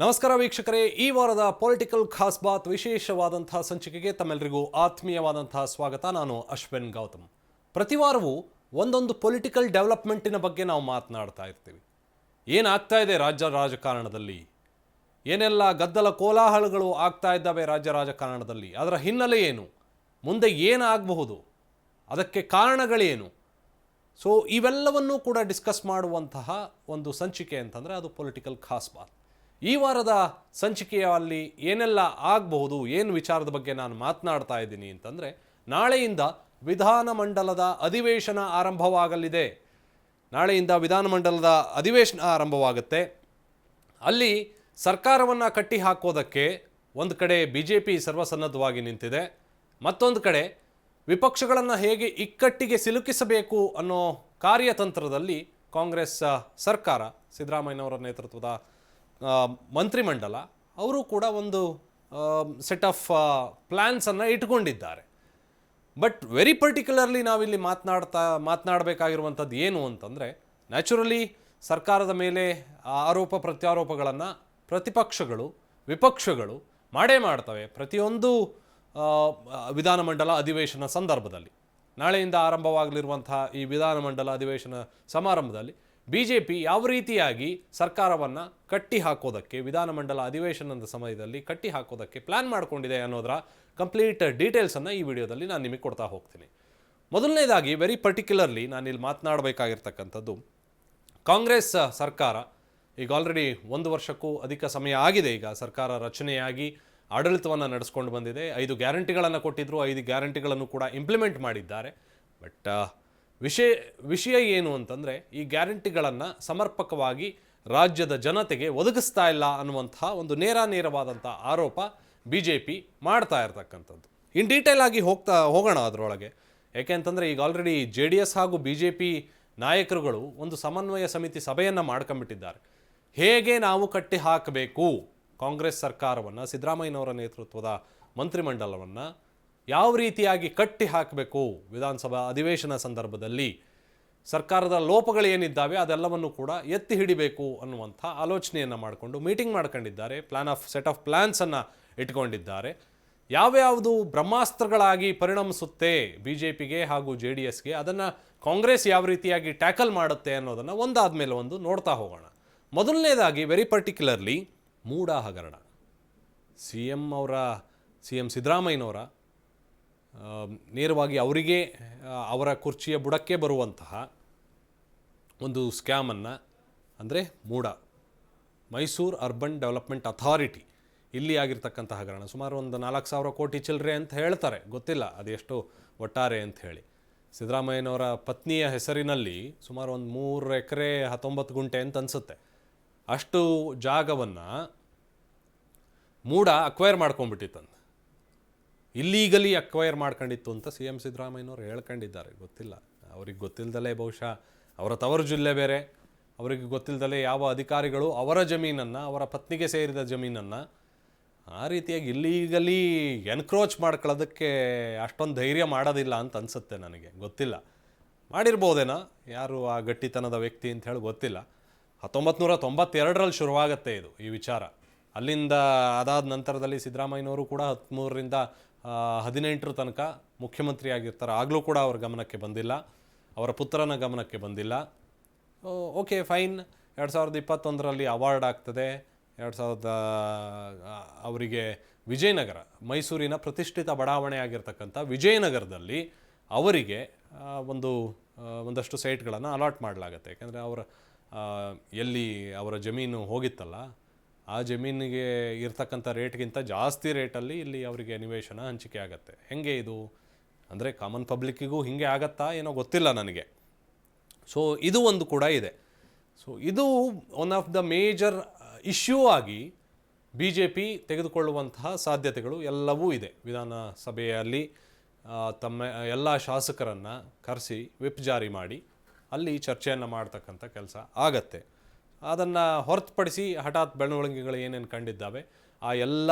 ನಮಸ್ಕಾರ ವೀಕ್ಷಕರೇ, ಈ ವಾರದ ಪೊಲಿಟಿಕಲ್ ಖಾಸ್ ಬಾತ್ ವಿಶೇಷವಾದಂತಹ ಸಂಚಿಕೆಗೆ ತಮ್ಮೆಲ್ಲರಿಗೂ ಆತ್ಮೀಯವಾದಂತಹ ಸ್ವಾಗತ. ನಾನು ಅಶ್ವಿನ್ ಗೌತಮ್. ಪ್ರತಿ ವಾರವೂ ಒಂದೊಂದು ಪೊಲಿಟಿಕಲ್ ಡೆವಲಪ್ಮೆಂಟಿನ ಬಗ್ಗೆ ನಾವು ಮಾತನಾಡ್ತಾ ಇರ್ತೀವಿ. ಏನಾಗ್ತಾ ಇದೆ ರಾಜ್ಯ ರಾಜಕಾರಣದಲ್ಲಿ? ಏನೆಲ್ಲ ಗದ್ದಲ ಕೋಲಾಹಲಗಳು ಆಗ್ತಾ ಇದ್ದಾವೆ ರಾಜ್ಯ ರಾಜಕಾರಣದಲ್ಲಿ? ಅದರ ಹಿನ್ನೆಲೆ ಏನು? ಮುಂದೆ ಏನಾಗಬಹುದು? ಅದಕ್ಕೆ ಕಾರಣಗಳೇನು? ಸೊ ಇವೆಲ್ಲವನ್ನೂ ಕೂಡ ಡಿಸ್ಕಸ್ ಮಾಡುವಂತಹ ಒಂದು ಸಂಚಿಕೆ ಅಂತಂದರೆ ಅದು ಪೊಲಿಟಿಕಲ್ ಖಾಸ್ ಬಾತ್. ಈ ವಾರದ ಸಂಚಿಕೆಯಲ್ಲಿ ಏನೆಲ್ಲ ಆಗಬಹುದು, ಏನು ವಿಚಾರದ ಬಗ್ಗೆ ನಾನು ಮಾತನಾಡ್ತಾ ಇದ್ದೀನಿ ಅಂತಂದರೆ, ನಾಳೆಯಿಂದ ವಿಧಾನಮಂಡಲದ ಅಧಿವೇಶನ ಆರಂಭವಾಗಲಿದೆ. ನಾಳೆಯಿಂದ ವಿಧಾನಮಂಡಲದ ಅಧಿವೇಶನ ಆರಂಭವಾಗುತ್ತೆ. ಅಲ್ಲಿ ಸರ್ಕಾರವನ್ನು ಕಟ್ಟಿ ಹಾಕೋದಕ್ಕೆ ಒಂದು ಕಡೆ ಬಿ ಜೆ ಪಿ ಸರ್ವಸನ್ನದ್ಧವಾಗಿ ನಿಂತಿದೆ. ಮತ್ತೊಂದು ಕಡೆ ವಿಪಕ್ಷಗಳನ್ನು ಹೇಗೆ ಇಕ್ಕಟ್ಟಿಗೆ ಸಿಲುಕಿಸಬೇಕು ಅನ್ನೋ ಕಾರ್ಯತಂತ್ರದಲ್ಲಿ ಕಾಂಗ್ರೆಸ್ ಸರ್ಕಾರ ಸಿದ್ದರಾಮಯ್ಯನವರ ನೇತೃತ್ವದ ಮಂತ್ರಿಮಂಡಲ, ಅವರು ಕೂಡ ಒಂದು ಸೆಟ್ ಆಫ್ ಪ್ಲ್ಯಾನ್ಸನ್ನು ಇಟ್ಕೊಂಡಿದ್ದಾರೆ. ಬಟ್ ವೆರಿ ಪರ್ಟಿಕ್ಯುಲರ್ಲಿ ನಾವಿಲ್ಲಿ ಮಾತನಾಡ್ತಾ, ಮಾತನಾಡಬೇಕಾಗಿರುವಂಥದ್ದು ಏನು ಅಂತಂದರೆ ನ್ಯಾಚುರಲಿ ಸರ್ಕಾರದ ಮೇಲೆ ಆರೋಪ ಪ್ರತ್ಯಾರೋಪಗಳನ್ನು ಪ್ರತಿಪಕ್ಷಗಳು, ವಿಪಕ್ಷಗಳು ಮಾಡೇ ಮಾಡ್ತವೆ ಪ್ರತಿಯೊಂದು ವಿಧಾನಮಂಡಲ ಅಧಿವೇಶನ ಸಂದರ್ಭದಲ್ಲಿ. ನಾಳೆಯಿಂದ ಆರಂಭವಾಗಲಿರುವಂತಹ ಈ ವಿಧಾನಮಂಡಲ ಅಧಿವೇಶನ ಸಮಾರಂಭದಲ್ಲಿ ಬಿ ಜೆ ಪಿ ಯಾವ ರೀತಿಯಾಗಿ ಸರ್ಕಾರವನ್ನು ಕಟ್ಟಿ ಹಾಕೋದಕ್ಕೆ ವಿಧಾನಮಂಡಲ ಅಧಿವೇಶನದ ಸಮಯದಲ್ಲಿ ಕಟ್ಟಿ ಹಾಕೋದಕ್ಕೆ ಪ್ಲ್ಯಾನ್ ಮಾಡಿಕೊಂಡಿದೆ ಅನ್ನೋದರ ಕಂಪ್ಲೀಟ್ ಡೀಟೇಲ್ಸನ್ನು ಈ ವಿಡಿಯೋದಲ್ಲಿ ನಾನು ನಿಮಗೆ ಕೊಡ್ತಾ ಹೋಗ್ತೀನಿ. ಮೊದಲನೇದಾಗಿ ವೆರಿ ಪರ್ಟಿಕ್ಯುಲರ್ಲಿ ನಾನಿಲ್ಲಿ ಮಾತನಾಡಬೇಕಾಗಿರ್ತಕ್ಕಂಥದ್ದು, ಕಾಂಗ್ರೆಸ್ ಸರ್ಕಾರ ಈಗ ಆಲ್ರೆಡಿ ಒಂದು ವರ್ಷಕ್ಕೂ ಅಧಿಕ ಸಮಯ ಆಗಿದೆ. ಈಗ ಸರ್ಕಾರ ರಚನೆಯಾಗಿ ಆಡಳಿತವನ್ನು ನಡೆಸ್ಕೊಂಡು ಬಂದಿದೆ. ಐದು ಗ್ಯಾರಂಟಿಗಳನ್ನು ಕೊಟ್ಟಿದ್ದರು ಐದು ಗ್ಯಾರಂಟಿಗಳನ್ನು ಕೂಡ ಇಂಪ್ಲಿಮೆಂಟ್ ಮಾಡಿದ್ದಾರೆ. ಬಟ್ ವಿಷಯ ವಿಷಯ ಏನು ಅಂತಂದರೆ ಈ ಗ್ಯಾರಂಟಿಗಳನ್ನು ಸಮರ್ಪಕವಾಗಿ ರಾಜ್ಯದ ಜನತೆಗೆ ಒದಗಿಸ್ತಾ ಇಲ್ಲ ಅನ್ನುವಂತಹ ಒಂದು ನೇರ ನೇರವಾದಂಥ ಆರೋಪ ಬಿ ಜೆ ಪಿ ಮಾಡ್ತಾ ಇರ್ತಕ್ಕಂಥದ್ದು. ಇನ್ ಡೀಟೇಲ್ ಆಗಿ ಹೋಗ್ತಾ, ಹೋಗೋಣ ಅದರೊಳಗೆ. ಯಾಕೆ ಅಂತಂದರೆ ಈಗ ಆಲ್ರೆಡಿ ಜೆ ಡಿ ಎಸ್ ಹಾಗೂ ಬಿ ಜೆ ಪಿ ನಾಯಕರುಗಳು ಒಂದು ಸಮನ್ವಯ ಸಮಿತಿ ಸಭೆಯನ್ನು ಮಾಡ್ಕೊಂಬಿಟ್ಟಿದ್ದಾರೆ ಹೇಗೆ ನಾವು ಕಟ್ಟಿ ಹಾಕಬೇಕು ಕಾಂಗ್ರೆಸ್ ಸರ್ಕಾರವನ್ನು, ಸಿದ್ದರಾಮಯ್ಯನವರ ನೇತೃತ್ವದ ಮಂತ್ರಿಮಂಡಲವನ್ನು ಯಾವ ರೀತಿಯಾಗಿ ಕಟ್ಟಿ ಹಾಕಬೇಕು? ವಿಧಾನಸಭಾ ಅಧಿವೇಶನ ಸಂದರ್ಭದಲ್ಲಿ ಸರ್ಕಾರದ ಲೋಪಗಳೇನಿದ್ದಾವೆ ಅದೆಲ್ಲವನ್ನು ಕೂಡ ಎತ್ತಿ ಹಿಡಿಬೇಕು ಅನ್ನುವಂಥ ಆಲೋಚನೆಯನ್ನು ಮಾಡಿಕೊಂಡು ಮೀಟಿಂಗ್ ಮಾಡ್ಕೊಂಡಿದ್ದಾರೆ ಪ್ಲಾನ್ ಆಫ್ ಸೆಟ್ ಆಫ್ ಪ್ಲ್ಯಾನ್ಸನ್ನು ಇಟ್ಕೊಂಡಿದ್ದಾರೆ. ಯಾವ್ಯಾವುದು ಬ್ರಹ್ಮಾಸ್ತ್ರಗಳಾಗಿ ಪರಿಣಮಿಸುತ್ತೆ ಬಿ ಜೆ ಪಿಗೆ ಹಾಗೂ ಜೆ ಡಿ ಎಸ್ಗೆ ಅದನ್ನು ಕಾಂಗ್ರೆಸ್ ಯಾವ ರೀತಿಯಾಗಿ ಟ್ಯಾಕಲ್ ಮಾಡುತ್ತೆ ಅನ್ನೋದನ್ನು ಒಂದಾದ ಮೇಲೆ ಒಂದು ನೋಡ್ತಾ ಹೋಗೋಣ. ಮೊದಲನೇದಾಗಿ ವೆರಿ ಪರ್ಟಿಕ್ಯುಲರ್ಲಿ ಮೂಡ ಹಗರಣ. ಸಿ ಎಂ ಅವರ, ಸಿ ಎಂ ಸಿದ್ದರಾಮಯ್ಯನವರ ನೇರವಾಗಿ ಅವರಿಗೆ ಅವರ ಕುರ್ಚಿಯ ಬುಡಕ್ಕೆ ಬರುವಂತಹ ಒಂದು ಸ್ಕ್ಯಾಮನ್ನು ಅಂದರೆ MUDA. Mysuru urban development authority ಇಲ್ಲಿ ಆಗಿರ್ತಕ್ಕಂಥ ಹಗರಣ ಸುಮಾರು ಒಂದು ನಾಲ್ಕು ಸಾವಿರ ಕೋಟಿ ಚಿಲ್ಲರೆ ಅಂತ ಹೇಳ್ತಾರೆ. ಗೊತ್ತಿಲ್ಲ ಅದೆಷ್ಟು ಒಟ್ಟಾರೆ ಅಂತ ಹೇಳಿ. ಸಿದ್ದರಾಮಯ್ಯನವರ ಪತ್ನಿಯ ಹೆಸರಿನಲ್ಲಿ ಸುಮಾರು ಒಂದು ಮೂರು ಎಕರೆ ಹತ್ತೊಂಬತ್ತು ಗುಂಟೆ ಅಂತ ಅನಿಸುತ್ತೆ. ಅಷ್ಟು ಜಾಗವನ್ನು ಮೂಡ ಅಕ್ವೈರ್ ಮಾಡ್ಕೊಂಡ್ಬಿಟ್ಟಿತ್ತಂತೆ. ಇಲ್ಲೀಗಲಿ ಅಕ್ವೈರ್ ಮಾಡ್ಕೊಂಡಿತ್ತು ಅಂತ ಸಿ ಎಂ ಸಿದ್ದರಾಮಯ್ಯನವರು ಹೇಳ್ಕೊಂಡಿದ್ದಾರೆ. ಗೊತ್ತಿಲ್ಲ. ಅವ್ರಿಗೆ ಗೊತ್ತಿಲ್ಲದಲೇ ಬಹುಶಃ ಅವರ ತವರು ಜಿಲ್ಲೆ ಬೇರೆ. ಅವರಿಗೆ ಗೊತ್ತಿಲ್ಲದಲೇ ಯಾವ ಅಧಿಕಾರಿಗಳು ಅವರ ಜಮೀನನ್ನು, ಅವರ ಪತ್ನಿಗೆ ಸೇರಿದ ಜಮೀನನ್ನು ಆ ರೀತಿಯಾಗಿ ಇಲ್ಲೀಗಲಿ ಎನ್ಕ್ರೋಚ್ ಮಾಡ್ಕೊಳ್ಳೋದಕ್ಕೆ ಅಷ್ಟೊಂದು ಧೈರ್ಯ ಮಾಡೋದಿಲ್ಲ ಅಂತ ಅನಿಸುತ್ತೆ ನನಗೆ. ಗೊತ್ತಿಲ್ಲ. ಮಾಡಿರ್ಬೋದೇನೋ? ಯಾರು ಆ ಗಟ್ಟಿತನದ ವ್ಯಕ್ತಿ ಅಂತ ಹೇಳಿ ಗೊತ್ತಿಲ್ಲ. ಹತ್ತೊಂಬತ್ತು ನೂರ ತೊಂಬತ್ತೆರಡರಲ್ಲಿ ಶುರುವಾಗುತ್ತೆ ಇದು ಈ ವಿಚಾರ. ಅಲ್ಲಿಂದ ಅದಾದ ನಂತರದಲ್ಲಿ ಸಿದ್ದರಾಮಯ್ಯನವರು ಕೂಡ ಹದಿಮೂರರಿಂದ ಹದಿನೆಂಟರ ತನಕ ಮುಖ್ಯಮಂತ್ರಿ ಆಗಿರ್ತಾರೆ. ಆಗಲೂ ಕೂಡ ಅವ್ರ ಗಮನಕ್ಕೆ ಬಂದಿಲ್ಲ. ಅವರ ಪುತ್ರನ ಗಮನಕ್ಕೆ ಬಂದಿಲ್ಲ. Okay, fine. ಎರಡು ಸಾವಿರದ ಇಪ್ಪತ್ತೊಂದರಲ್ಲಿ ಅವಾರ್ಡ್ ಆಗ್ತದೆ. ಎರಡು ಸಾವಿರದ ಅವರಿಗೆ ವಿಜಯನಗರ, ಮೈಸೂರಿನ ಪ್ರತಿಷ್ಠಿತ ಬಡಾವಣೆ ಆಗಿರ್ತಕ್ಕಂಥ ವಿಜಯನಗರದಲ್ಲಿ ಅವರಿಗೆ ಒಂದು ಒಂದಷ್ಟು ಸೈಟ್ಗಳನ್ನು ಅಲಾಟ್ ಮಾಡಲಾಗತ್ತೆ. ಯಾಕೆಂದರೆ ಅವರ ಎಲ್ಲಿ ಅವರ ಜಮೀನು ಹೋಗಿತ್ತಲ್ಲ ಆ ಜಮೀನಿಗೆ ಇರ್ತಕ್ಕಂಥ ರೇಟ್ಗಿಂತ ಜಾಸ್ತಿ ರೇಟಲ್ಲಿ ಇಲ್ಲಿ ಅವರಿಗೆ ನಿವೇಶನ ಹಂಚಿಕೆ ಆಗುತ್ತೆ. ಹೆಂಗೆ ಇದು? ಅಂದರೆ ಕಾಮನ್ ಪಬ್ಲಿಕ್ಕಿಗೂ ಹಿಂಗೆ ಆಗತ್ತಾ ಏನೋ ಗೊತ್ತಿಲ್ಲ ನನಗೆ. ಸೊ ಇದು ಒಂದು ಕೂಡ ಇದೆ. ಸೊ ಇದು one of the major issue ಆಗಿ ಬಿ ಜೆ ಪಿ ತೆಗೆದುಕೊಳ್ಳುವಂತಹ ಸಾಧ್ಯತೆಗಳು ಎಲ್ಲವೂ ಇದೆ. ವಿಧಾನಸಭೆಯಲ್ಲಿ ತಮ್ಮ, ಎಲ್ಲ ಶಾಸಕರನ್ನು ಕರೆಸಿ ವಿಪ್ ಜಾರಿ ಮಾಡಿ ಅಲ್ಲಿ ಚರ್ಚೆಯನ್ನು ಮಾಡ್ತಕ್ಕಂಥ ಕೆಲಸ ಆಗತ್ತೆ. ಅದನ್ನು ಹೊರತುಪಡಿಸಿ ಹಠಾತ್ ಬೆಳವಣಿಗೆಗಳು ಏನೇನು ಕಂಡಿದ್ದಾವೆ, ಆ ಎಲ್ಲ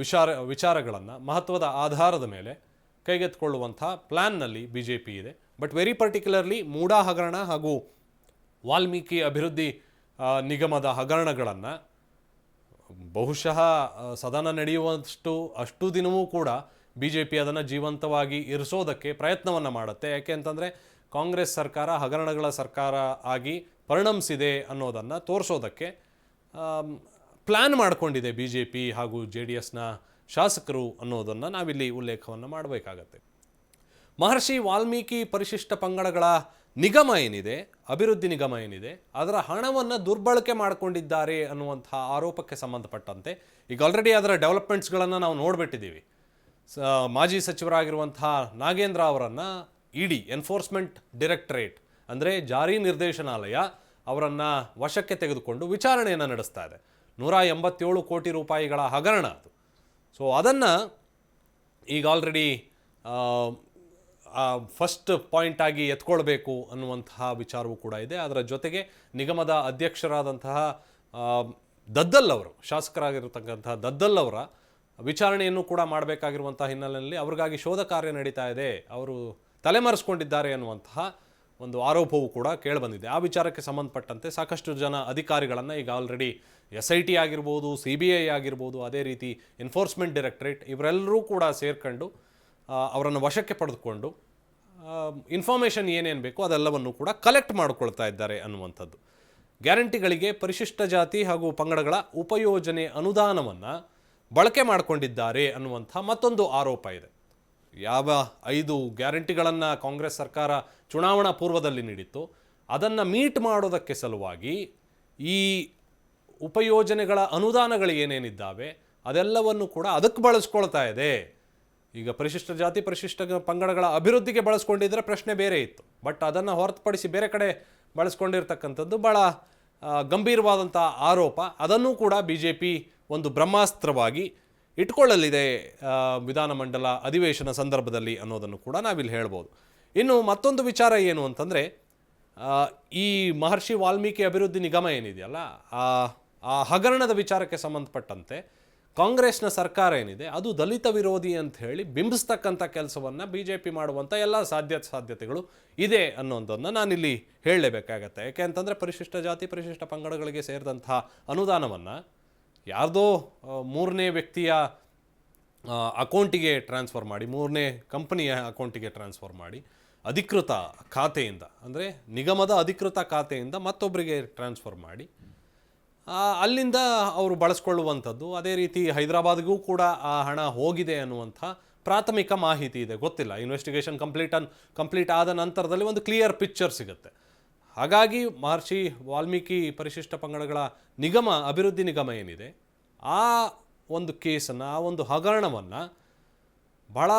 ವಿಚಾರ, ವಿಚಾರಗಳನ್ನು ಮಹತ್ವದ ಆಧಾರದ ಮೇಲೆ ಕೈಗೆತ್ತಿಕೊಳ್ಳುವಂಥ ಪ್ಲ್ಯಾನ್ನಲ್ಲಿ ಬಿ ಜೆ ಪಿ ಇದೆ. ಬಟ್ ವೆರಿ ಪರ್ಟಿಕ್ಯುಲರ್ಲಿ ಮೂಡಾ ಹಗರಣ ಹಾಗೂ ವಾಲ್ಮೀಕಿ ಅಭಿವೃದ್ಧಿ ನಿಗಮದ ಹಗರಣಗಳನ್ನು ಬಹುಶಃ ಸದನ ನಡೆಯುವಷ್ಟು, ಅಷ್ಟು ದಿನವೂ ಕೂಡ ಬಿ ಜೆ ಪಿ ಅದನ್ನು ಜೀವಂತವಾಗಿ ಇರಿಸೋದಕ್ಕೆ ಪ್ರಯತ್ನವನ್ನು ಮಾಡುತ್ತೆ. ಯಾಕೆ ಅಂತಂದರೆ ಕಾಂಗ್ರೆಸ್ ಸರ್ಕಾರ ಹಗರಣಗಳ ಸರ್ಕಾರ ಆಗಿ ಪರಿಣಮಿಸಿದೆ ಅನ್ನೋದನ್ನು ತೋರಿಸೋದಕ್ಕೆ ಪ್ಲ್ಯಾನ್ ಮಾಡಿಕೊಂಡಿದೆ ಬಿ ಜೆ ಪಿ ಹಾಗೂ ಜೆ ಡಿ ಎಸ್ನ ಶಾಸಕರು ಅನ್ನೋದನ್ನು ನಾವಿಲ್ಲಿ ಉಲ್ಲೇಖವನ್ನು ಮಾಡಬೇಕಾಗತ್ತೆ. ಮಹರ್ಷಿ ವಾಲ್ಮೀಕಿ ಪರಿಶಿಷ್ಟ ಪಂಗಡಗಳ ನಿಗಮ ಏನಿದೆ, ಅಭಿವೃದ್ಧಿ ನಿಗಮ ಏನಿದೆ, ಅದರ ಹಣವನ್ನು ದುರ್ಬಳಕೆ ಮಾಡಿಕೊಂಡಿದ್ದಾರೆ ಅನ್ನುವಂಥ ಆರೋಪಕ್ಕೆ ಸಂಬಂಧಪಟ್ಟಂತೆ ಈಗ ಆಲ್ರೆಡಿ ಅದರ ಡೆವಲಪ್ಮೆಂಟ್ಸ್ಗಳನ್ನು ನಾವು ನೋಡಿಬಿಟ್ಟಿದ್ದೀವಿ. ಮಾಜಿ ಸಚಿವರಾಗಿರುವಂಥ ನಾಗೇಂದ್ರ ಅವರನ್ನು ಇಡಿ ಎನ್ಫೋರ್ಸ್ಮೆಂಟ್ ಡೈರೆಕ್ಟರೇಟ್ ಅಂದರೆ ಜಾರಿ ನಿರ್ದೇಶನಾಲಯ ಅವರನ್ನು ವಶಕ್ಕೆ ತೆಗೆದುಕೊಂಡು ವಿಚಾರಣೆಯನ್ನು ನಡೆಸ್ತಾ ಇದೆ. ನೂರ ಎಂಬತ್ತೇಳು ಕೋಟಿ ರೂಪಾಯಿಗಳ ಹಗರಣ ಅದು. ಸೊ ಅದನ್ನು ಈಗ ಆಲ್ರೆಡಿ ಫಸ್ಟ್ ಪಾಯಿಂಟ್ ಆಗಿ ಎತ್ಕೊಳ್ಬೇಕು ಅನ್ನುವಂತಹ ವಿಚಾರವೂ ಕೂಡ ಇದೆ. ಅದರ ಜೊತೆಗೆ ನಿಗಮದ ಅಧ್ಯಕ್ಷರಾದಂತಹ ದದ್ದಲ್ ಅವರು ಶಾಸಕರಾಗಿರ್ತಕ್ಕಂತಹ ದದ್ದಲ್ ಅವರ ವಿಚಾರಣೆಯನ್ನು ಕೂಡ ಮಾಡಬೇಕಾಗಿರುವಂತಹ ಹಿನ್ನೆಲೆಯಲ್ಲಿ ಅವ್ರಿಗಾಗಿ ಶೋಧ ಕಾರ್ಯ ನಡೀತಾ ಇದೆ. ಅವರು ತಲೆಮರೆಸ್ಕೊಂಡಿದ್ದಾರೆ ಅನ್ನುವಂತಹ ಒಂದು ಆರೋಪವೂ ಕೂಡ ಕೇಳಿಬಂದಿದೆ. ಆ ವಿಚಾರಕ್ಕೆ ಸಂಬಂಧಪಟ್ಟಂತೆ ಸಾಕಷ್ಟು ಜನ ಅಧಿಕಾರಿಗಳನ್ನು ಈಗ ಆಲ್ರೆಡಿ ಎಸ್ ಐ ಟಿ ಆಗಿರ್ಬೋದು ಸಿ ಬಿ ಐ ಆಗಿರ್ಬೋದು, ಅದೇ ರೀತಿ ಎನ್ಫೋರ್ಸ್ಮೆಂಟ್ ಡೈರೆಕ್ಟ್ರೇಟ್ ಇವರೆಲ್ಲರೂ ಕೂಡ ಸೇರ್ಕೊಂಡು ಅವರನ್ನು ವಶಕ್ಕೆ ಪಡೆದುಕೊಂಡು ಇನ್ಫಾರ್ಮೇಷನ್ ಏನೇನು ಬೇಕೋ ಅದೆಲ್ಲವನ್ನು ಕೂಡ ಕಲೆಕ್ಟ್ ಮಾಡಿಕೊಳ್ತಾ ಇದ್ದಾರೆ ಅನ್ನುವಂಥದ್ದು. ಗ್ಯಾರಂಟಿಗಳಿಗೆ ಪರಿಶಿಷ್ಟ ಜಾತಿ ಹಾಗೂ ಪಂಗಡಗಳ ಉಪಯೋಜನೆ ಅನುದಾನವನ್ನು ಬಳಕೆ ಮಾಡಿಕೊಂಡಿದ್ದಾರೆ ಅನ್ನುವಂಥ ಮತ್ತೊಂದು ಆರೋಪ ಇದೆ. ಯಾವ ಐದು ಗ್ಯಾರಂಟಿಗಳನ್ನು ಕಾಂಗ್ರೆಸ್ ಸರ್ಕಾರ ಚುನಾವಣಾ ಪೂರ್ವದಲ್ಲಿ ನೀಡಿತ್ತು, ಅದನ್ನು ಮೀಟ್ ಮಾಡೋದಕ್ಕೆ ಸಲುವಾಗಿ ಈ ಉಪಯೋಜನೆಗಳ ಅನುದಾನಗಳು ಏನೇನಿದ್ದಾವೆ, ಅದೆಲ್ಲವನ್ನು ಕೂಡ ಅದಕ್ಕೆ ಬಳಸ್ಕೊಳ್ತಾ ಇದೆ. ಈಗ ಪರಿಶಿಷ್ಟ ಜಾತಿ, ಪರಿಶಿಷ್ಟ ಪಂಗಡಗಳ ಅಭಿವೃದ್ಧಿಗೆ ಬಳಸ್ಕೊಂಡಿದ್ರೆ ಪ್ರಶ್ನೆ ಬೇರೆ ಇತ್ತು. ಬಟ್ ಅದನ್ನು ಹೊರತುಪಡಿಸಿ ಬೇರೆ ಕಡೆ ಬಳಸ್ಕೊಂಡಿರ್ತಕ್ಕಂಥದ್ದು ಭಾಳ ಗಂಭೀರವಾದಂಥ ಆರೋಪ. ಅದನ್ನು ಕೂಡ ಬಿ ಜೆ ಪಿ ಒಂದು ಬ್ರಹ್ಮಾಸ್ತ್ರವಾಗಿ ಇಟ್ಕೊಳ್ಳಲಿದೆ ವಿಧಾನಮಂಡಲ ಅಧಿವೇಶನ ಸಂದರ್ಭದಲ್ಲಿ ಅನ್ನೋದನ್ನು ಕೂಡ ನಾವಿಲ್ಲಿ ಹೇಳ್ಬೋದು. ಇನ್ನು ಮತ್ತೊಂದು ವಿಚಾರ ಏನು ಅಂತಂದರೆ ಈ ಮಹರ್ಷಿ ವಾಲ್ಮೀಕಿ ಅಭಿವೃದ್ಧಿ ನಿಗಮ ಏನಿದೆಯಲ್ಲ, ಆ ಹಗರಣದ ವಿಚಾರಕ್ಕೆ ಸಂಬಂಧಪಟ್ಟಂತೆ ಕಾಂಗ್ರೆಸ್ನ ಸರ್ಕಾರ ಏನಿದೆ, ಅದು ದಲಿತ ವಿರೋಧಿ ಅಂತ ಹೇಳಿ ಬಿಂಬಿಸ್ತಕ್ಕಂಥ ಕೆಲಸವನ್ನು ಬಿ ಜೆ ಪಿ ಮಾಡುವಂಥ ಎಲ್ಲ ಸಾಧ್ಯ ಸಾಧ್ಯತೆಗಳು ಇದೆ ಅನ್ನೋದನ್ನು ನಾನಿಲ್ಲಿ ಹೇಳಲೇಬೇಕಾಗತ್ತೆ. ಯಾಕೆ ಅಂತಂದರೆ ಪರಿಶಿಷ್ಟ ಜಾತಿ, ಪರಿಶಿಷ್ಟ ಪಂಗಡಗಳಿಗೆ ಸೇರಿದಂಥ ಅನುದಾನವನ್ನು ಯಾರ್ದೋ ಮೂರನೇ ವ್ಯಕ್ತಿಯ ಅಕೌಂಟಿಗೆ ಟ್ರಾನ್ಸ್ಫರ್ ಮಾಡಿ, ಮೂರನೇ ಕಂಪನಿಯ ಅಕೌಂಟಿಗೆ ಟ್ರಾನ್ಸ್ಫರ್ ಮಾಡಿ, ಅಧಿಕೃತ ಖಾತೆಯಿಂದ, ಅಂದರೆ ನಿಗಮದ ಅಧಿಕೃತ ಖಾತೆಯಿಂದ ಮತ್ತೊಬ್ಬರಿಗೆ ಟ್ರಾನ್ಸ್ಫರ್ ಮಾಡಿ ಅಲ್ಲಿಂದ ಅವರು ಬಳಸ್ಕೊಳ್ಳುವಂಥದ್ದು. ಅದೇ ರೀತಿ ಹೈದರಾಬಾದ್ಗೂ ಕೂಡ ಆ ಹಣ ಹೋಗಿದೆ ಅನ್ನುವಂಥ ಪ್ರಾಥಮಿಕ ಮಾಹಿತಿ ಇದೆ. ಗೊತ್ತಿಲ್ಲ. ಇನ್ವೆಸ್ಟಿಗೇಷನ್ ಕಂಪ್ಲೀಟ್ ಅನ್ ಕಂಪ್ಲೀಟ್ ಆದ ನಂತರದಲ್ಲಿ ಒಂದು ಕ್ಲಿಯರ್ ಪಿಕ್ಚರ್ ಸಿಗುತ್ತೆ. ಹಾಗಾಗಿ ಮಹರ್ಷಿ ವಾಲ್ಮೀಕಿ ಪರಿಶಿಷ್ಟ ಪಂಗಡಗಳ ನಿಗಮ, ಅಭಿವೃದ್ಧಿ ನಿಗಮ ಏನಿದೆ, ಆ ಒಂದು ಕೇಸನ್ನು, ಆ ಒಂದು ಹಗರಣವನ್ನು ಭಾಳ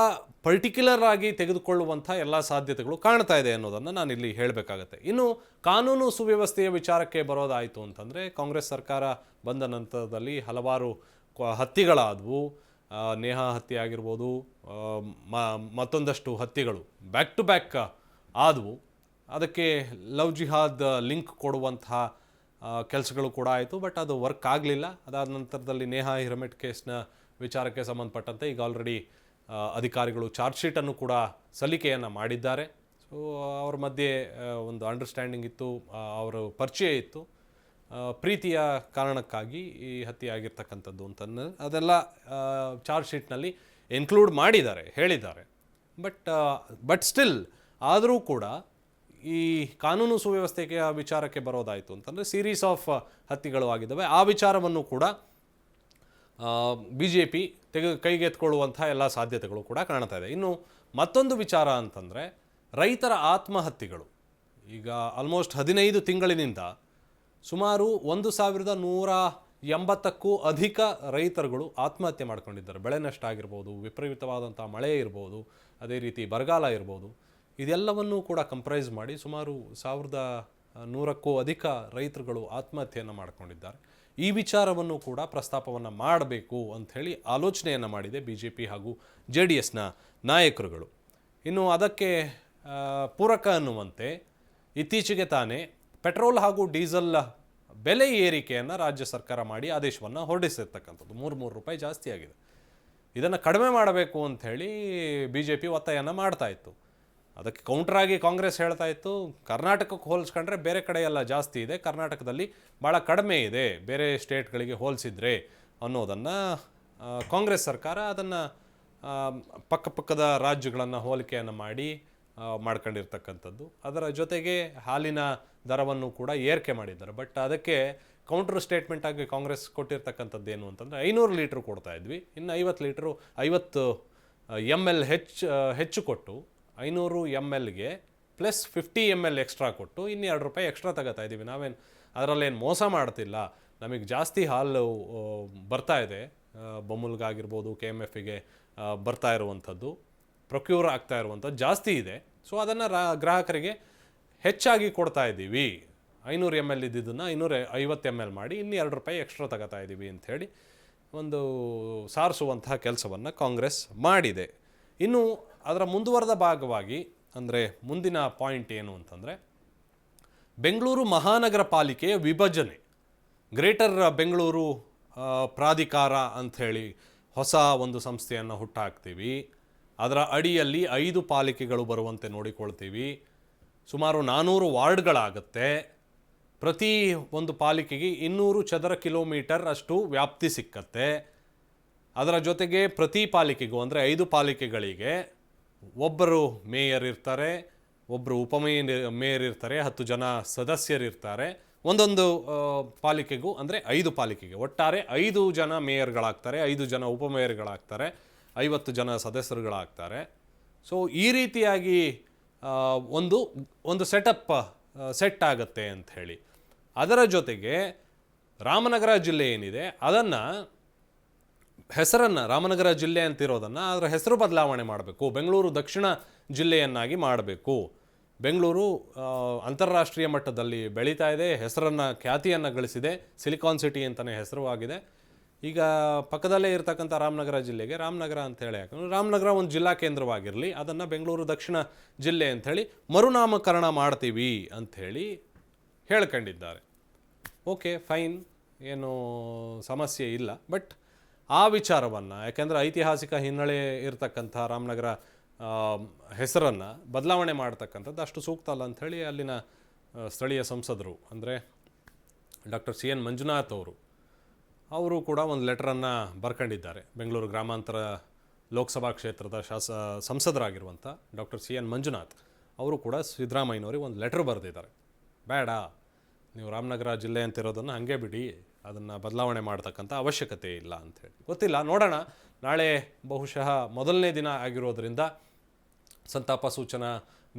ಪರ್ಟಿಕ್ಯುಲರ್ ಆಗಿ ತೆಗೆದುಕೊಳ್ಳುವಂಥ ಎಲ್ಲ ಸಾಧ್ಯತೆಗಳು ಕಾಣ್ತಾ ಇದೆ ಅನ್ನೋದನ್ನು ನಾನಿಲ್ಲಿ ಹೇಳಬೇಕಾಗತ್ತೆ. ಇನ್ನು ಕಾನೂನು ಸುವ್ಯವಸ್ಥೆಯ ವಿಚಾರಕ್ಕೆ ಬರೋದಾಯಿತು ಅಂತಂದರೆ, ಕಾಂಗ್ರೆಸ್ ಸರ್ಕಾರ ಬಂದ ನಂತರದಲ್ಲಿ ಹಲವಾರು ಹತ್ಯೆಗಳಾದವು. ನೇಹ ಹತ್ಯೆ ಆಗಿರ್ಬೋದು ಮತ್ತೊಂದಷ್ಟು ಹತ್ಯೆಗಳು ಬ್ಯಾಕ್ ಟು ಬ್ಯಾಕ್ ಆದವು. ಅದಕ್ಕೆ ಲವ್ ಜಿಹಾದ್ ಲಿಂಕ್ ಕೊಡುವಂತಹ ಕೆಲಸಗಳು ಕೂಡ ಆಯಿತು, ಬಟ್ ಅದು ವರ್ಕ್ ಆಗಲಿಲ್ಲ. ಅದಾದ ನಂತರದಲ್ಲಿ ನೇಹಾ ಹಿರಮೆಟ್ ಕೇಸ್ನ ವಿಚಾರಕ್ಕೆ ಸಂಬಂಧಪಟ್ಟಂತೆ ಈಗ ಆಲ್ರೆಡಿ ಅಧಿಕಾರಿಗಳು ಚಾರ್ಜ್ ಶೀಟನ್ನು ಕೂಡ ಸಲ್ಲಿಕೆಯನ್ನು ಮಾಡಿದ್ದಾರೆ. ಸೊ ಅವ್ರ ಮಧ್ಯೆ ಒಂದು ಅಂಡರ್ಸ್ಟ್ಯಾಂಡಿಂಗ್ ಇತ್ತು ಅವರ ಪರಿಚಯ ಇತ್ತು. ಪ್ರೀತಿಯ ಕಾರಣಕ್ಕಾಗಿ ಈ ಹತ್ಯೆ ಆಗಿರ್ತಕ್ಕಂಥದ್ದು ಅಂತ ಅದೆಲ್ಲ ಚಾರ್ಜ್ ಶೀಟ್ನಲ್ಲಿ ಇನ್ಕ್ಲೂಡ್ ಮಾಡಿದ್ದಾರೆ, ಹೇಳಿದ್ದಾರೆ. ಬಟ್ ಬಟ್ ಸ್ಟಿಲ್ ಆದರೂ ಕೂಡ ಈ ಕಾನೂನು ಸುವ್ಯವಸ್ಥೆಗೆ ವಿಚಾರಕ್ಕೆ ಬರೋದಾಯಿತು ಅಂತಂದರೆ ಸೀರೀಸ್ ಆಫ್ ಹತ್ಯೆಗಳು ಆಗಿದ್ದಾವೆ. ಆ ವಿಚಾರವನ್ನು ಕೂಡ ಬಿ ಜೆ ಪಿ ತೆಗೆ ಕೈಗೆತ್ಕೊಳ್ಳುವಂಥ ಎಲ್ಲ ಸಾಧ್ಯತೆಗಳು ಕೂಡ ಕಾಣ್ತಾ ಇದೆ. ಇನ್ನು ಮತ್ತೊಂದು ವಿಚಾರ ಅಂತಂದರೆ ರೈತರ ಆತ್ಮಹತ್ಯೆಗಳು. ಈಗ ಆಲ್ಮೋಸ್ಟ್ ಹದಿನೈದು ತಿಂಗಳಿನಿಂದ ಸುಮಾರು ಒಂದು ಸಾವಿರದ ನೂರ ಎಂಬತ್ತಕ್ಕೂ ಅಧಿಕ ರೈತರುಗಳು ಆತ್ಮಹತ್ಯೆ ಮಾಡ್ಕೊಂಡಿದ್ದಾರೆ. ಬೆಳೆ ನಷ್ಟ ಆಗಿರ್ಬೋದು ವಿಪರೀತವಾದಂಥ ಮಳೆ ಇರ್ಬೋದು, ಅದೇ ರೀತಿ ಬರಗಾಲ ಇರ್ಬೋದು. ಇದೆಲ್ಲವನ್ನೂ ಕೂಡ ಕಂಪ್ರೈಸ್ ಮಾಡಿ ಸುಮಾರು ಸಾವಿರದ ನೂರಕ್ಕೂ ಅಧಿಕ ರೈತರುಗಳು ಆತ್ಮಹತ್ಯೆಯನ್ನು ಮಾಡಿಕೊಂಡಿದ್ದಾರೆ. ಈ ವಿಚಾರವನ್ನು ಕೂಡ ಪ್ರಸ್ತಾಪವನ್ನು ಮಾಡಬೇಕು ಅಂಥೇಳಿ ಆಲೋಚನೆಯನ್ನು ಮಾಡಿದೆ ಬಿ ಜೆ ಪಿ ಹಾಗೂ ಜೆ ಡಿ ಎಸ್ನ ನಾಯಕರುಗಳು. ಇನ್ನು ಅದಕ್ಕೆ ಪೂರಕ ಅನ್ನುವಂತೆ ಇತ್ತೀಚೆಗೆ ತಾನೇ ಪೆಟ್ರೋಲ್ ಹಾಗೂ ಡೀಸೆಲ್ ಬೆಲೆ ಏರಿಕೆಯನ್ನು ರಾಜ್ಯ ಸರ್ಕಾರ ಮಾಡಿ ಆದೇಶವನ್ನು ಹೊರಡಿಸಿರ್ತಕ್ಕಂಥದ್ದು. ಮೂರು ಮೂರು ರೂಪಾಯಿ ಜಾಸ್ತಿ ಆಗಿದೆ. ಇದನ್ನು ಕಡಿಮೆ ಮಾಡಬೇಕು ಅಂಥೇಳಿ ಬಿ ಜೆ ಪಿ ಒತ್ತಾಯನ ಮಾಡ್ತಾ ಇತ್ತು. ಅದಕ್ಕೆ ಕೌಂಟ್ರಾಗಿ ಕಾಂಗ್ರೆಸ್ ಹೇಳ್ತಾ ಇತ್ತು, ಕರ್ನಾಟಕಕ್ಕೆ ಹೋಲಿಸ್ಕೊಂಡ್ರೆ ಬೇರೆ ಕಡೆ ಎಲ್ಲ ಜಾಸ್ತಿ ಇದೆ, ಕರ್ನಾಟಕದಲ್ಲಿ ಭಾಳ ಕಡಿಮೆ ಇದೆ, ಬೇರೆ ಸ್ಟೇಟ್ಗಳಿಗೆ ಹೋಲಿಸಿದ್ರೆ ಅನ್ನೋದನ್ನು ಕಾಂಗ್ರೆಸ್ ಸರ್ಕಾರ ಅದನ್ನು ಪಕ್ಕಪಕ್ಕದ ರಾಜ್ಯಗಳನ್ನು ಹೋಲಿಕೆಯನ್ನು ಮಾಡಿ ಮಾಡ್ಕೊಂಡಿರ್ತಕ್ಕಂಥದ್ದು. ಅದರ ಜೊತೆಗೆ ಹಾಲಿನ ದರವನ್ನು ಕೂಡ ಏರಿಕೆ ಮಾಡಿದ್ದಾರೆ. ಬಟ್ ಅದಕ್ಕೆ ಕೌಂಟರ್ ಸ್ಟೇಟ್ಮೆಂಟ್ ಆಗಿ ಕಾಂಗ್ರೆಸ್ ಕೊಟ್ಟಿರ್ತಕ್ಕಂಥದ್ದು ಏನು ಅಂತಂದರೆ, ಐನೂರು ಲೀಟ್ರ್ ಕೊಡ್ತಾ ಇದ್ವಿ. ಇನ್ನು ಐವತ್ತು ಲೀಟ್ರು ಐವತ್ತು ಎಂ ಎಲ್ ಹೆಚ್ಚು ಹೆಚ್ಚು ಕೊಟ್ಟು ಐನೂರು M ಎಲ್ಗೆ plus fifty M L extra ಕೊಟ್ಟು ಇನ್ನು ಎರಡು ರೂಪಾಯಿ ಎಕ್ಸ್ಟ್ರಾ ತಗೋತಾ ಇದ್ದೀವಿ. ನಾವೇನು ಅದರಲ್ಲೇನು ಮೋಸ ಮಾಡ್ತಿಲ್ಲ. ನಮಗೆ ಜಾಸ್ತಿ ಹಾಲು ಬರ್ತಾ ಇದೆ. ಬೊಮ್ಮಲ್ಗಾಗಿರ್ಬೋದು ಕೆ ಎಂ ಎಫಿಗೆ ಬರ್ತಾ ಇರುವಂಥದ್ದು, ಪ್ರೊಕ್ಯೂರ್ ಆಗ್ತಾ ಇರುವಂಥದ್ದು ಜಾಸ್ತಿ ಇದೆ. ಸೊ, ಅದನ್ನು ರಾ, ಗ್ರಾಹಕರಿಗೆ ಹೆಚ್ಚಾಗಿ ಕೊಡ್ತಾ ಇದ್ದೀವಿ. ಐನೂರು ಎಂ ಎಲ್ ಇದ್ದಿದ್ದನ್ನು ಐನೂರ ಐವತ್ತು ಎಂ ಎಲ್ ಮಾಡಿ ಇನ್ನು ಎರಡು ರೂಪಾಯಿ ಎಕ್ಸ್ಟ್ರಾ ತಗೋತಾ ಇದ್ದೀವಿ ಅಂಥೇಳಿ ಒಂದು ಸಾರಿಸುವಂತಹ ಕೆಲಸವನ್ನು ಕಾಂಗ್ರೆಸ್ ಮಾಡಿದೆ. ಇನ್ನು ಅದರ ಮುಂದುವರೆದ ಭಾಗವಾಗಿ ಅಂದರೆ ಮುಂದಿನ ಪಾಯಿಂಟ್ ಏನು ಅಂತಂದರೆ ಬೆಂಗಳೂರು ಮಹಾನಗರ ಪಾಲಿಕೆಯ ವಿಭಜನೆ. ಗ್ರೇಟರ್ ಬೆಂಗಳೂರು ಪ್ರಾಧಿಕಾರ ಅಂಥೇಳಿ ಹೊಸ ಒಂದು ಸಂಸ್ಥೆಯನ್ನು ಹುಟ್ಟಾಕ್ತೀವಿ. ಅದರ ಅಡಿಯಲ್ಲಿ ಐದು ಪಾಲಿಕೆಗಳು ಬರುವಂತೆ ನೋಡಿಕೊಳ್ತೀವಿ. ಸುಮಾರು ನಾನ್ನೂರು ವಾರ್ಡ್ಗಳಾಗತ್ತೆ. ಪ್ರತಿ ಒಂದು ಪಾಲಿಕೆಗೆ ಇನ್ನೂರು ಚದರ ಕಿಲೋಮೀಟರ್ ಅಷ್ಟು ವ್ಯಾಪ್ತಿ ಸಿಕ್ಕತ್ತೆ. ಅದರ ಜೊತೆಗೆ ಪ್ರತಿ ಪಾಲಿಕೆಗೂ ಅಂದರೆ ಐದು ಪಾಲಿಕೆಗಳಿಗೆ ಒಬ್ಬರು ಮೇಯರ್ ಇರ್ತಾರೆ ಒಬ್ಬರು ಉಪಮೇಯರ್ ಮೇಯರ್ ಇರ್ತಾರೆ, ಹತ್ತು ಜನ ಸದಸ್ಯರಿರ್ತಾರೆ. ಒಂದೊಂದು ಪಾಲಿಕೆಗೂ, ಅಂದರೆ ಐದು ಪಾಲಿಕೆಗೆ. ಒಟ್ಟಾರೆ ಐದು ಜನ ಮೇಯರ್ಗಳಾಗ್ತಾರೆ, ಐದು ಜನ ಉಪಮೇಯರ್ಗಳಾಗ್ತಾರೆ, ಐವತ್ತು ಜನ ಸದಸ್ಯರುಗಳಾಗ್ತಾರೆ. ಸೊ ಈ ರೀತಿಯಾಗಿ ಒಂದು ಒಂದು ಸೆಟಪ್ ಸೆಟ್ ಆಗುತ್ತೆ ಹೇಳಿ ಅದರ ಜೊತೆಗೆ ರಾಮನಗರ ಜಿಲ್ಲೆ ಏನಿದೆ, ಅದನ್ನು ಹೆಸರನ್ನು ರಾಮನಗರ ಜಿಲ್ಲೆ ಅಂತಿರೋದನ್ನು ಅದರ ಹೆಸರು ಬದಲಾವಣೆ ಮಾಡಬೇಕು, ಬೆಂಗಳೂರು ದಕ್ಷಿಣ ಜಿಲ್ಲೆಯನ್ನಾಗಿ ಮಾಡಬೇಕು. ಬೆಂಗಳೂರು ಅಂತಾರಾಷ್ಟ್ರೀಯ ಮಟ್ಟದಲ್ಲಿ ಬೆಳೀತಾ ಇದೆ, ಹೆಸರನ್ನು ಖ್ಯಾತಿಯನ್ನು ಗಳಿಸಿದೆ, ಸಿಲಿಕಾನ್ ಸಿಟಿ ಅಂತಲೇ ಹೆಸರುವಾಗಿದೆ ಈಗ ಪಕ್ಕದಲ್ಲೇ ಇರತಕ್ಕಂಥ ರಾಮನಗರ ಜಿಲ್ಲೆಗೆ ರಾಮನಗರ ಅಂತ ಹೇಳಿ ಯಾಕಂದ್ರೆ ರಾಮನಗರ ಒಂದು ಜಿಲ್ಲಾ ಕೇಂದ್ರವಾಗಿರಲಿ, ಅದನ್ನು ಬೆಂಗಳೂರು ದಕ್ಷಿಣ ಜಿಲ್ಲೆ ಅಂಥೇಳಿ ಮರುನಾಮಕರಣ ಮಾಡ್ತೀವಿ ಅಂಥೇಳಿ ಹೇಳ್ಕೊಂಡಿದ್ದಾರೆ. ಓಕೆ, ಫೈನ್, ಏನು ಸಮಸ್ಯೆ ಇಲ್ಲ, ಬಟ್ ಆ ವಿಚಾರವನ್ನು, ಯಾಕೆಂದರೆ ಐತಿಹಾಸಿಕ ಹಿನ್ನೆಲೆ ಇರತಕ್ಕಂಥ ರಾಮನಗರ ಹೆಸರನ್ನು ಬದಲಾವಣೆ ಮಾಡ್ತಕ್ಕಂಥದ್ದು ಅಷ್ಟು ಸೂಕ್ತ ಅಲ್ಲ ಅಂಥೇಳಿ ಅಲ್ಲಿನ ಸ್ಥಳೀಯ ಸಂಸದರು, ಅಂದರೆ ಡಾಕ್ಟರ್ ಸಿ ಎನ್ ಮಂಜುನಾಥ್ ಅವರು ಅವರು ಕೂಡ ಒಂದು ಲೆಟರನ್ನು ಬರ್ಕೊಂಡಿದ್ದಾರೆ. ಬೆಂಗಳೂರು ಗ್ರಾಮಾಂತರ ಲೋಕಸಭಾ ಕ್ಷೇತ್ರದ ಶಾಸ, ಸಂಸದರಾಗಿರುವಂಥ ಡಾಕ್ಟರ್ ಸಿ ಎನ್ ಮಂಜುನಾಥ್ ಅವರು ಕೂಡ ಸಿದ್ದರಾಮಯ್ಯನವರಿಗೆ ಒಂದು ಲೆಟರ್ ಬರೆದಿದ್ದಾರೆ. ಬೇಡ, ನೀವು ರಾಮನಗರ ಜಿಲ್ಲೆ ಅಂತಿರೋದನ್ನು ಹಾಗೆ ಬಿಡಿ. ಅದನ್ನು ಬದಲಾವಣೆ ಮಾಡ್ತಕ್ಕಂಥ ಅವಶ್ಯಕತೆ ಇಲ್ಲ ಅಂಥೇಳಿ ಗೊತ್ತಿಲ್ಲ, ನೋಡೋಣ. ನಾಳೆ ಬಹುಶಃ ಮೊದಲನೇ ದಿನ ಆಗಿರೋದರಿಂದ ಸಂತಾಪ ಸೂಚನಾ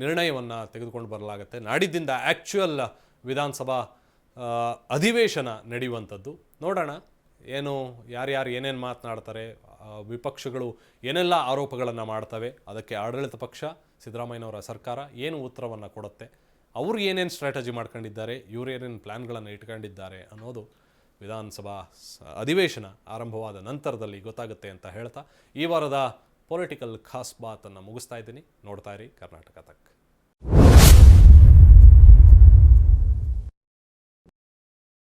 ನಿರ್ಣಯವನ್ನು ತೆಗೆದುಕೊಂಡು ಬರಲಾಗುತ್ತೆ. ನಾಡಿದ್ದಿಂದ ಆ್ಯಕ್ಚುಯಲ್ ವಿಧಾನಸಭಾ ಅಧಿವೇಶನ ನಡೆಯುವಂಥದ್ದು. ನೋಡೋಣ, ಏನು, ಯಾರ್ಯಾರು ಏನೇನು ಮಾತನಾಡ್ತಾರೆ ವಿಪಕ್ಷಗಳು ಏನೆಲ್ಲ ಆರೋಪಗಳನ್ನು ಮಾಡ್ತವೆ, ಅದಕ್ಕೆ ಆಡಳಿತ ಪಕ್ಷ, ಸಿದ್ದರಾಮಯ್ಯನವರ ಸರ್ಕಾರ ಏನು ಉತ್ತರವನ್ನು ಕೊಡುತ್ತೆ, ಅವ್ರು ಏನೇನು ಸ್ಟ್ರಾಟಜಿ ಮಾಡ್ಕೊಂಡಿದ್ದಾರೆ, ಇವ್ರು ಏನೇನು ಪ್ಲ್ಯಾನ್ಗಳನ್ನು ಇಟ್ಕೊಂಡಿದ್ದಾರೆ ಅನ್ನೋದು ವಿಧಾನಸಭಾ ಅಧಿವೇಶನ ಆರಂಭವಾದ ನಂತರದಲ್ಲಿ ಗೊತ್ತಾಗುತ್ತೆ ಅಂತ ಹೇಳ್ತಾ ಈ ವಾರದ ಪೊಲಿಟಿಕಲ್ ಖಾಸ್ ಬಾತನ್ನು ಮುಗಿಸ್ತಾ ಇದ್ದೀನಿ. ನೋಡ್ತಾ ಇರಿ ಕರ್ನಾಟಕ ತಕ್.